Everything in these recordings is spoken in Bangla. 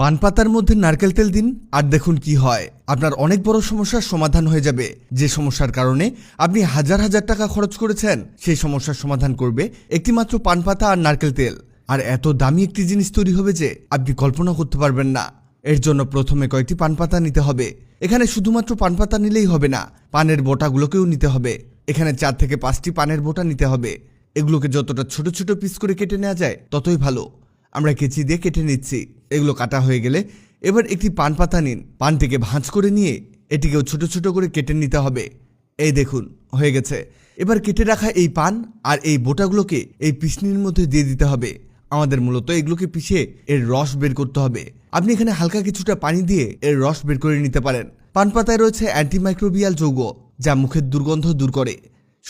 পান পাতার মধ্যে নারকেল তেল দিন আর দেখুন কি হয়। আপনার অনেক বড় সমস্যার সমাধান হয়ে যাবে। যে সমস্যার কারণে আপনি হাজার হাজার টাকা খরচ করেছেন, সেই সমস্যার সমাধান করবে একটি মাত্র পান পাতা আর নারকেল তেল। আর এত দামি একটি জিনিস তৈরি হবে যে আপনি কল্পনা করতে পারবেন না। এর জন্য প্রথমে কয়েকটি পান পাতা নিতে হবে। এখানে শুধুমাত্র পান পাতা নিলেই হবে না, পানের বোটাগুলোকেও নিতে হবে। এখানে চার থেকে পাঁচটি পানের বোটা নিতে হবে। এগুলোকে যতটা ছোট ছোট পিস করে কেটে নেওয়া যায়, ততই ভালো। আমরা কেচি দিয়ে কেটে নিচ্ছি। এগুলো কাটা হয়ে গেলে এবার একটি পান পাতা নিন। পানটিকে ভাঁজ করে নিয়ে এটিকেও ছোট ছোট করে কেটে নিতে হবে। এই দেখুন, হয়ে গেছে। এবার কেটে রাখা এই পান আর এই বোটাগুলোকে এই পিসনির মধ্যে দিয়ে দিতে হবে। আমাদের মূলত এগুলোকে পিষে এর রস বের করতে হবে। আপনি এখানে হালকা কিছুটা পানি দিয়ে এর রস বের করে নিতে পারেন। পান পাতায় রয়েছে অ্যান্টিমাইক্রোবিয়াল যৌগ, যা মুখের দুর্গন্ধ দূর করে।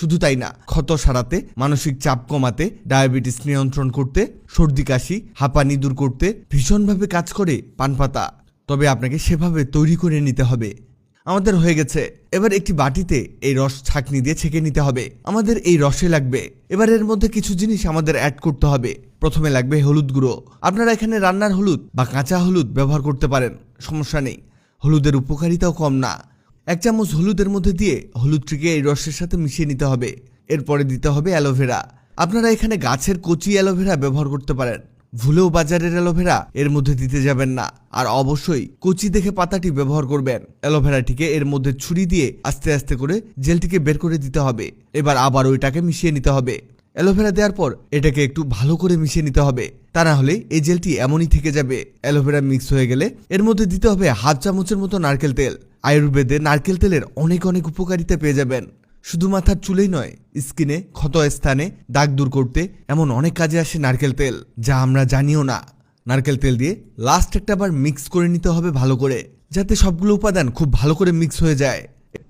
শুধু তাই না, ক্ষত সারাতে, মানসিক চাপ কমাতে, ডায়াবেটিস নিয়ন্ত্রণ করতে, সর্দি কাশি, হাঁপানি দূর করতে ভীষণভাবে কাজ করে পান পাতা। তবে আপনাকে সেভাবে তৈরি করে নিতে হবে। আমাদের হয়ে গেছে। এবার একটি বাটিতে এই রস ছাঁকনি দিয়ে ছেঁকে নিতে হবে। আমাদের এই রসে লাগবে। এবার এর মধ্যে কিছু জিনিস আমাদের অ্যাড করতে হবে। প্রথমে লাগবে হলুদ গুঁড়ো। আপনারা এখানে রান্নার হলুদ বা কাঁচা হলুদ ব্যবহার করতে পারেন। সমস্যা নেই। হলুদের উপকারিতাও কম না। এক চামচ হলুদের মধ্যে দিয়ে হলুদটিকে এই রসের সাথে মিশিয়ে নিতে হবে। এরপরে দিতে হবে অ্যালোভেরা। আপনারা এখানে গাছের কচি অ্যালোভেরা ব্যবহার করতে পারেন। ভুলেও বাজারের অ্যালোভেরা এর মধ্যে দিতে যাবেন না। আর অবশ্যই কচি দেখে পাতাটি ব্যবহার করবেন। অ্যালোভেরাটিকে এর মধ্যে ছুরি দিয়ে আস্তে আস্তে করে জেলটিকে বের করে দিতে হবে। এবার আবার ওইটাকে মিশিয়ে নিতে হবে। অ্যালোভেরা দেওয়ার পর এটাকে একটু ভালো করে মিশিয়ে নিতে হবে। তা না হলে এই জেলটি এমনই থেকে যাবে। অ্যালোভেরা মিক্স হয়ে গেলে এর মধ্যে দিতে হবে হাফ চামচের মতো নারকেল তেল। আয়ুর্বেদে নারকেল তেলের অনেক অনেক উপকারিতা পেয়ে যাবেন। শুধু মাথার চুলেই নয়, স্কিনে, ক্ষত স্থানে দাগ দূর করতে এমন অনেক কাজে আসে নারকেল তেল, যা আমরা জানিও না। নারকেল তেল দিয়ে লাস্ট একটা বার মিক্স করে নিতে হবে ভালো করে, যাতে সবগুলো উপাদান খুব ভালো করে মিক্স হয়ে যায়।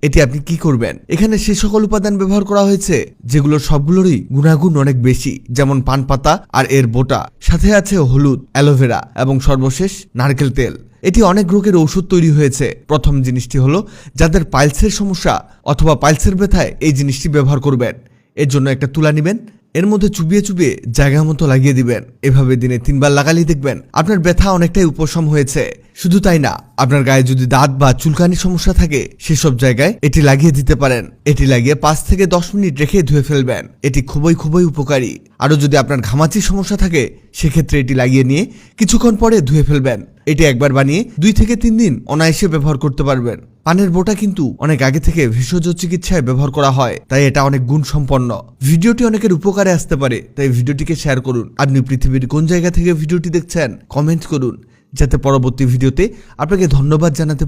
এটি আপনি কি করবেন? এখানে সে সকল উপাদান ব্যবহার করা হয়েছে, যেগুলোর সবগুলোরই গুণাগুণ অনেক বেশি, যেমন পান পাতা আর এর বোটা। সাথে আছে হলুদ, অ্যালোভেরা এবং সর্বশেষ নারকেল তেল। এটি অনেক রোগের ওষুধ তৈরি হয়েছে। প্রথম জিনিসটি হলো, যাদের পাইলসের সমস্যা অথবা পাইলসের ব্যথায় এই জিনিসটি ব্যবহার করবেন। এর জন্য একটা তুলা নেবেন এর মধ্যে চুবিয়ে চুবিয়ে জায়গা মতো লাগিয়ে দিবেন। এভাবে দিনে তিনবার লাগালেই দেখবেন আপনার ব্যথা অনেকটাই উপশম হয়েছে। শুধু তাই না, আপনার গায়ে যদি দাঁত বা চুলকানির সমস্যা থাকে, সেসব জায়গায় এটি লাগিয়ে দিতে পারেন। এটি লাগিয়ে পাঁচ থেকে দশ মিনিট রেখে ধুয়ে ফেলবেন। এটি খুবই খুবই উপকারী। আরও যদি আপনার ঘামাচির সমস্যা থাকে, সেক্ষেত্রে এটি লাগিয়ে নিয়ে কিছুক্ষণ পরে ধুয়ে ফেলবেন। এটি একবার বানিয়ে দুই থেকে তিন দিন অনায়াসে ব্যবহার করতে পারবেন। পানের বোটা কিন্তু অনেক আগে থেকে ভেষজ চিকিৎসায় ব্যবহার করা হয়, তাই এটা অনেক গুণ সম্পন্ন ভিডিওটি অনেকের উপকারে আসতে পারে, তাই ভিডিওটিকে শেয়ার করুন। আপনি পৃথিবীর কোন জায়গা থেকে ভিডিওটি দেখছেন কমেন্ট করুন। যাতে পরবর্তী ভিডিওতে আপনাকে ধন্যবাদ জানাতে